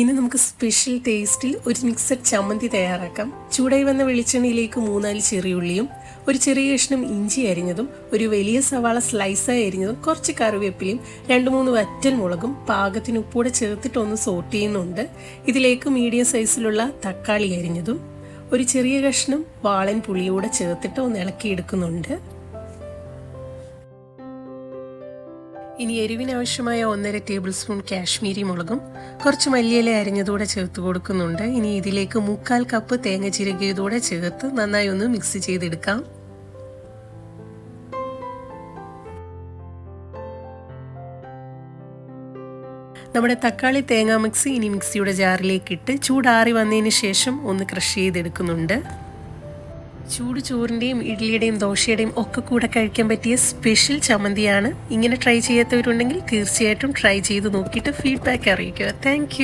ഇനി നമുക്ക് സ്പെഷ്യൽ ടേസ്റ്റിൽ ഒരു മിക്സഡ് ചമ്മന്തി തയ്യാറാക്കാം. ചൂടായി വന്ന വെളിച്ചെണ്ണയിലേക്ക് മൂന്നാൽ ചെറിയുള്ളിയും ഒരു ചെറിയ കഷ്ണം ഇഞ്ചി അരിഞ്ഞതും ഒരു വലിയ സവാള സ്ലൈസായി അരിഞ്ഞതും കുറച്ച് കറിവേപ്പിലയും രണ്ട് മൂന്ന് വറ്റൽ മുളകും പാകത്തിന് ഉപ്പൂടെ ചേർത്തിട്ടൊന്ന് സോട്ട് ചെയ്യുന്നുണ്ട്. ഇതിലേക്ക് മീഡിയം സൈസിലുള്ള തക്കാളി അരിഞ്ഞതും ഒരു ചെറിയ കഷ്ണം വാളൻ പുളിയൂടെ ചേർത്തിട്ട് ഒന്ന് ഇളക്കിയെടുക്കുന്നുണ്ട്. ഇനി എരിവിനാവശ്യമായ ഒന്നര ടേബിൾ സ്പൂൺ കാശ്മീരി മുളകും കുറച്ച് മല്ലിയില അരിഞ്ഞതൂടെ ചേർത്ത് കൊടുക്കുന്നുണ്ട്. ഇനി ഇതിലേക്ക് മുക്കാൽ കപ്പ് തേങ്ങ ചിരകിയതൂടെ ചേർത്ത് നന്നായി ഒന്ന് മിക്സ് ചെയ്തെടുക്കാം. നമ്മുടെ തക്കാളി തേങ്ങാ മിക്സി ഇനി മിക്സിയുടെ ജാറിലേക്ക് ഇട്ട് ചൂടാറി വന്നതിന് ശേഷം ഒന്ന് ക്രഷ് ചെയ്തെടുക്കുന്നുണ്ട്. ചൂട് ചോറിന്റെയും ഇഡ്ഡലിയുടെയും ദോശയുടെയും ഒക്കെ കൂടെ കഴിക്കാൻ പറ്റിയ സ്പെഷ്യൽ ചമ്മന്തിയാണ്. ഇങ്ങനെ ട്രൈ ചെയ്യാത്തവരുണ്ടെങ്കിൽ തീർച്ചയായിട്ടും ട്രൈ ചെയ്ത് നോക്കിയിട്ട് ഫീഡ്ബാക്ക് അറിയിക്കുക. താങ്ക്